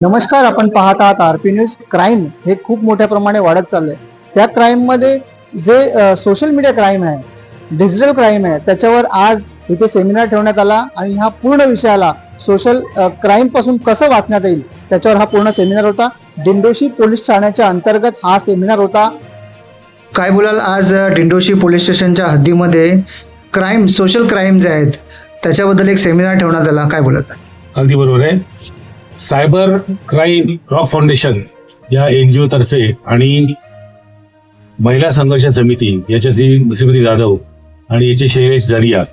नमस्कार आपण पाहत आहात आरपी न्यूज. क्राईम हे खूप मोठ्या प्रमाणे वाढत चाललंय. त्या क्राईममध्ये जे सोशल मीडिया क्राईम आहे डिजिटल क्राईम आहे त्याच्यावर आज इथे सेमिनार ठेवण्यात आला आणि ह्या पूर्ण विषयाला सोशल क्राईमपासून कसं वाचण्यात येईल त्याच्यावर हा पूर्ण सेमिनार होता. दिंडोशी पोलीस ठाण्याच्या अंतर्गत हा सेमिनार होता. काय बोलाल आज डिंडोशी पोलीस स्टेशनच्या हद्दीमध्ये? क्राईम सोशल क्राईम जे आहेत त्याच्याबद्दल एक सेमिनार ठेवण्यात आला. काय बोलत अगदी बरोबर आहे. सायबर क्राईम रॉक फाउंडेशन या एनजीओ तर्फे आणि महिला संघर्ष समिती याच्याशी श्रीमती जाधव आणि याचे शैलेश जरिया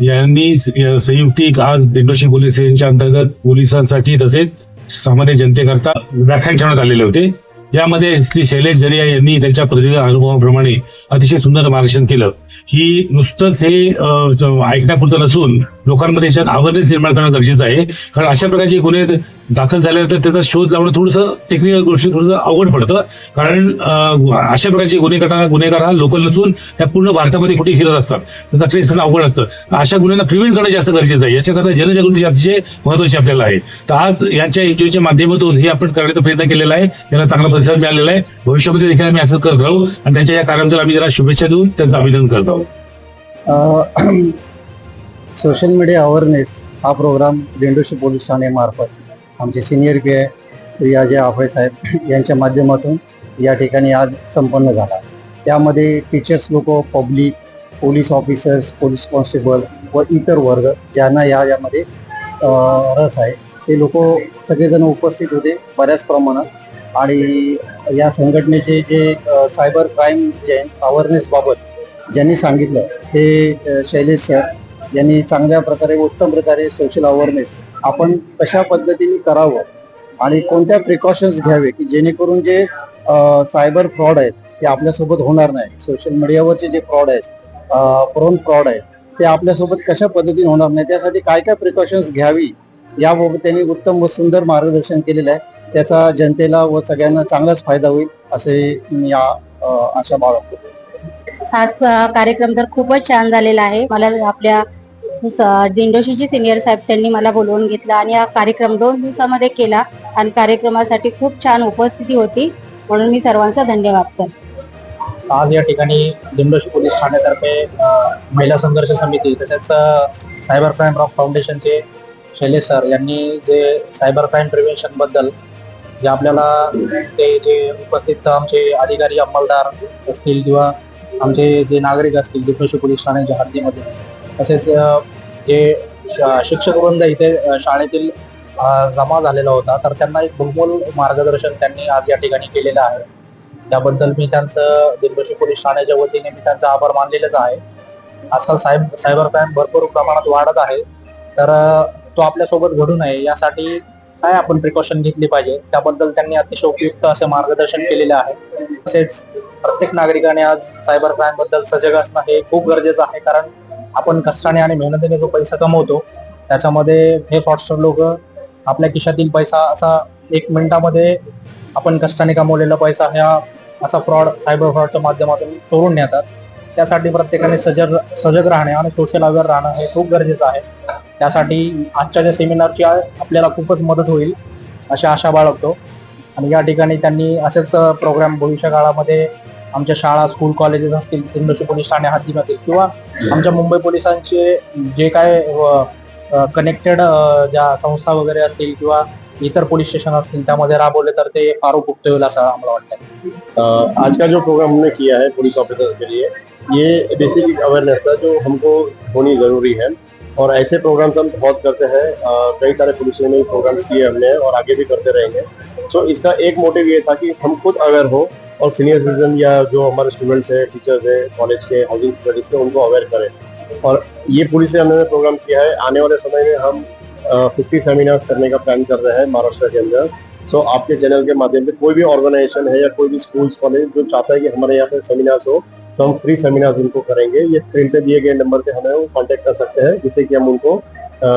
यांनी संयुक्तिक आज दिंडोशी पोलीस स्टेशनच्या अंतर्गत पोलिसांसाठी तसेच सामान्य जनतेकरता व्याख्यान ठेवण्यात आलेले होते. यामध्ये श्री शैलेश जरिया यांनी त्यांच्या प्रतिनिधी अनुभवाप्रमाणे अतिशय सुंदर मार्गदर्शन केलं. ही नुसतंच हे ऐकण्यापुरतं नसून लोकांमध्ये याच्यात अवेअरनेस निर्माण करणं गरजेचं आहे. कारण अशा प्रकारचे गुन्हे दाखल झाल्यानंतर त्याचा शोध लावणं थोडंसं टेक्निकल गोष्टी थोडंसं अवघड पडतं. कारण अशा प्रकारचे गुन्हे करताना गुन्हेगार हा लोकल नसून त्या पूर्ण भारतामध्ये कुठे फिरत असतात. त्याचा ट्रेस करणं अवघड असतं. अशा गुन्ह्यांना प्रिव्हेंट करणं जास्त गरजेचं आहे. याच्याकरता जनजागृती अतिशय महत्वाची आपल्याला आहे. तर आज यांच्या एनजीओच्या माध्यमातून हे आपण करण्याचा प्रयत्न केलेला आहे. त्यांना चांगला प्रतिसाद मिळालेला आहे. भविष्यामध्ये देखील आम्ही असं करत राहू आणि त्यांच्या या कार्याबद्दल आम्ही जरा शुभेच्छा देऊन त्यांचं अभिनंदन करतो. आहोत सोशल मीडिया अवेअरनेस हा प्रोग्राम झेंडूशी पोलीस ठाणेमार्फत आमचे senior P I Riyaje Aphale साहेब यांच्या माध्यमातून या ठिकाणी आज संपन्न झाला. त्यामध्ये टीचर्स लोक public police officers police constable व इतर वर्ग ज्यांना या यामध्ये रस आहे ते लोक सगळेजण उपस्थित होते बऱ्याच प्रमाणात. आणि या संघटनेचे जे सायबर क्राईम जे अवेअरनेसबाबत ज्यांनी सांगितलं हे शैलेश सर यांनी चांगल्या प्रकारे उत्तम प्रकारे सोशल अवेअरनेस आपण कशा पद्धतीने करावं आणि कोणत्या प्रिकॉशन्स घ्यावे की जेणेकरून जे सायबर फ्रॉड आहेत ते आपल्यासोबत होणार नाही. सोशल मीडियावरचे जे फ्रॉड आहेत प्रोन फ्रॉड आहेत ते आपल्यासोबत कशा पद्धतीने होणार नाही त्यासाठी काय काय प्रिकॉशन्स घ्यावी याबाबत त्यांनी उत्तम व सुंदर मार्गदर्शन केलेलं आहे. त्याचा जनतेला व सगळ्यांना चांगलाच फायदा होईल असे मी या आशा बाळगतो. हा कार्यक्रम तर खूपच छान झालेला आहे. मला आपल्या स- सिनियर साहेब त्यांनी मला बोलवून घेतलं आणि हा कार्यक्रम दोन दिवसामध्ये केला आणि कार्यक्रमासाठी खूप छान उपस्थिती होती. म्हणून मी सर्वांचा धन्यवाद करते. आज या ठिकाणी दिंडोशी पोलीस ठाण्यातर्फे महिला संघर्ष समिती तसेच सायबर क्राईम रॉक फाउंडेशनचे शैलेश सर यांनी जे सायबर क्राईम प्रिव्हेन्शनबद्दल जे आपल्याला ते जे उपस्थित आमचे अधिकारी अंमलदार असतील किंवा आमचे जे नागरिक असतील दिंडोशी पोलीस ठाण्याच्या हद्दीमध्ये तसेच जे शिक्षक वृंद इथे शाळेतील जमा झालेला होता तर त्यांना एक बहुमोल मार्गदर्शन त्यांनी आज या ठिकाणी केलेलं आहे. त्याबद्दल मी त्यांचं दिग्दर्शी पोलीस ठाण्याच्या वतीने मी त्यांचा आभार मानलेलाच आहे. आजकाल सायब सायबर क्राईम भरपूर प्रमाणात वाढत आहे तर तो आपल्यासोबत घडू नये यासाठी काय आपण प्रिकॉशन घेतली पाहिजे त्याबद्दल त्यांनी अतिशय उपयुक्त असे मार्गदर्शन केलेले आहे. तसेच प्रत्येक नागरिकाने आज सायबर क्राईमबद्दल सजग असणं हे खूप गरजेचं आहे. कारण आपण कष्टाने आणि मेहनतीने जो पैसा कमवतो त्याच्यामध्ये हे फ्रॉडस्टर लोक आपल्या खिशातील पैसा असा एक मिनिटामध्ये आपण कष्टाने कमवलेला पैसा ह्या असा फ्रॉड सायबर फ्रॉडच्या माध्यमातून चोरून नेतात. त्यासाठी प्रत्येकाने सजग सजग राहणे आणि सोशल अवेअर राहणं हे खूप गरजेचं आहे. त्यासाठी आजच्या ज्या सेमिनारची आपल्याला खूपच मदत होईल अशी आशा बाळगतो. आणि या ठिकाणी त्यांनी असेच प्रोग्राम भविष्य काळामध्ये आमच्या शाळा स्कूल कॉलेजेस असतील इंडस्ट्री पोलीस ठाणे हद्दीमध्ये किंवा आमच्या मुंबई पोलिसांचे जे काय कनेक्टेड ज्या संस्था वगैरे असतील किंवा इतर पोलीस स्टेशन असतील त्यामध्ये राबवले तर ते फार उपयुक्त होईल असं आम्हाला वाटतं आज का जो प्रोग्राम हमने किया है पुलिस ऑफिसर्स के लिए ये बेसिक अवेयरनेस था जो हमको होनी जरूरी है और ऐसे प्रोग्राम्स हम बहुत करते हैं। कई सारे पुलिस ने प्रोग्राम्स किए हमने और आगे भी करते रहेंगे। सो इसका एक मोटिव ये था कि हम खुद अवेयर हो और सीनियर सिटीजन या जो हमारे स्टूडेंट्स हैं टीचर्स हैं कॉलेज के हाउसिंग सोसाइटीज के उनको अवेयर करें। और ये पूरी से हमने प्रोग्राम किया है। आने वाले समय में हम फिफ्टी सेमिनार्स करने का प्लान कर रहे हैं महाराष्ट्र के अंदर। सो आपके चैनल के माध्यम से कोई भी ऑर्गेनाइजेशन है या कोई भी स्कूल्स कॉलेज जो चाहता है कि हमारे यहाँ पे सेमिनार्स हो तो हम फ्री सेमिनार्स उनको करेंगे। ये स्क्रीन पे दिए गए नंबर पे हमें वो कांटेक्ट कर सकते हैं जिससे कि हम उनको अ,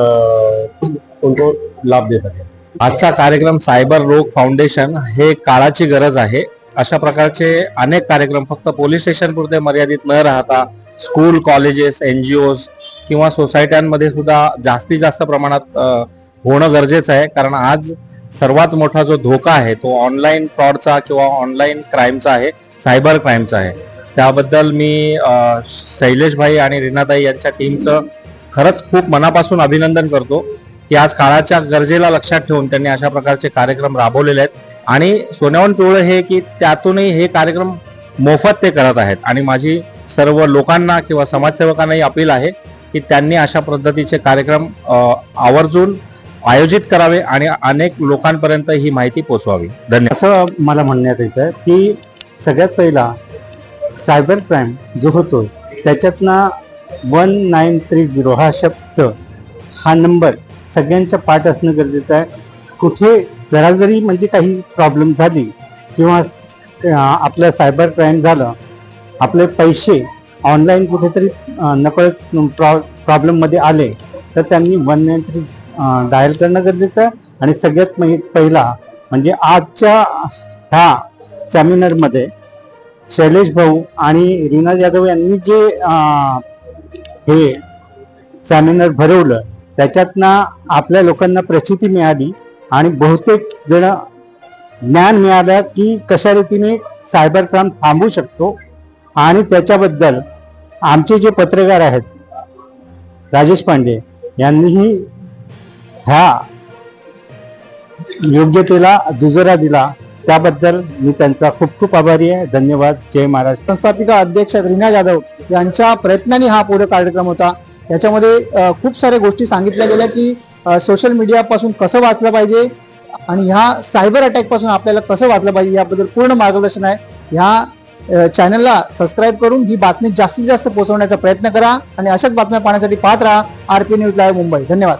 उनको लाभ दे सकें। आजचा कार्यक्रम सायबर रोग फाउंडेशन हे काळाची गरज आहे. अशा प्रकारचे अनेक कार्यक्रम फक्त पोलीस स्टेशन पुरते मर्यादित न राहता school colleges N G Os किंवा सोसायट्यांमध्ये सुद्धा जास्तीत जास्त प्रमाणात होणं गरजेचं आहे. कारण आज सर्वात मोठा जो धोका आहे तो ऑनलाईन फ्रॉडचा किंवा ऑनलाईन क्राईमचा आहे सायबर क्राईमचा आहे. त्याबद्दल मी शैलेशभाई शैलेश भाई आणि रीनाताई यांच्या टीमचं खरंच खूप मनापासून अभिनंदन करतो की आज काळाच्या गरजेला लक्षात ठेवून त्यांनी अशा प्रकारचे कार्यक्रम राबवलेले आहेत. आणि सोन्यावन पिवळं हे की त्यातूनही हे कार्यक्रम मोफत ते करत आहेत. आणि माझी सर्व लोकांना किंवा समाजसेवकांनाही अपील आहे की त्यांनी अशा पद्धतीचे कार्यक्रम आवर्जून आयोजित करावे आणि अनेक लोकांपर्यंत ही माहिती पोहोचवावी. धन्यवाद. असं मला म्हणण्यात येतं की सगळ्यात पहिला सायबर क्राईम जो होतो त्याच्यातनं वन नाईन थ्री झिरो हा शब्द हा नंबर सगळ्यांच्या पाठ असणं गरजेचं आहे. कुठे जरा जरी म्हणजे काही प्रॉब्लेम झाली किंवा आपलं सायबर क्राईम झालं आपले पैसे ऑनलाईन कुठेतरी नकळत प्रॉ प्रॉब्लेममध्ये आले तर त्यांनी वन नाईन थ्री डायल करणं गरजेचं आहे आणि सगळ्यात पहिला म्हणजे आजच्या ह्या सेमिनारमध्ये शैलेश भाऊ आणि रीना जाधव यांनी जे हे सेमिनार भरवलं त्याच्यातनं आपल्या लोकांना प्रचिती मिळाली. आणि बहुतेक जण ज्ञान मिळालं की कशा रीतीने सायबर क्राईम थांबू शकतो. आणि त्याच्याबद्दल आमचे जे पत्रकार आहेत राजेश पांडे यांनीही ह्या योग्यतेला दुजोरा दिला. त्याबद्दल मी त्यांचा खूप खूप आभारी आहे. धन्यवाद. जय महाराज संस्थापिका अध्यक्ष रीना जाधव यांच्या प्रयत्नांनी हा पुढे कार्यक्रम होता. याच्यामध्ये खूप साऱ्या गोष्टी सांगितल्या गेल्या की सोशल मीडियापासून कसं वाचलं पाहिजे आणि ह्या सायबर अटॅकपासून आपल्याला कसं वाचलं पाहिजे याबद्दल पूर्ण मार्गदर्शन आहे. ह्या चॅनलला सबस्क्राईब करून ही बातमी जास्तीत जास्त पोहोचवण्याचा प्रयत्न करा आणि अशाच बातम्या पाहण्यासाठी पाहत राहा. R P news live Mumbai. धन्यवाद.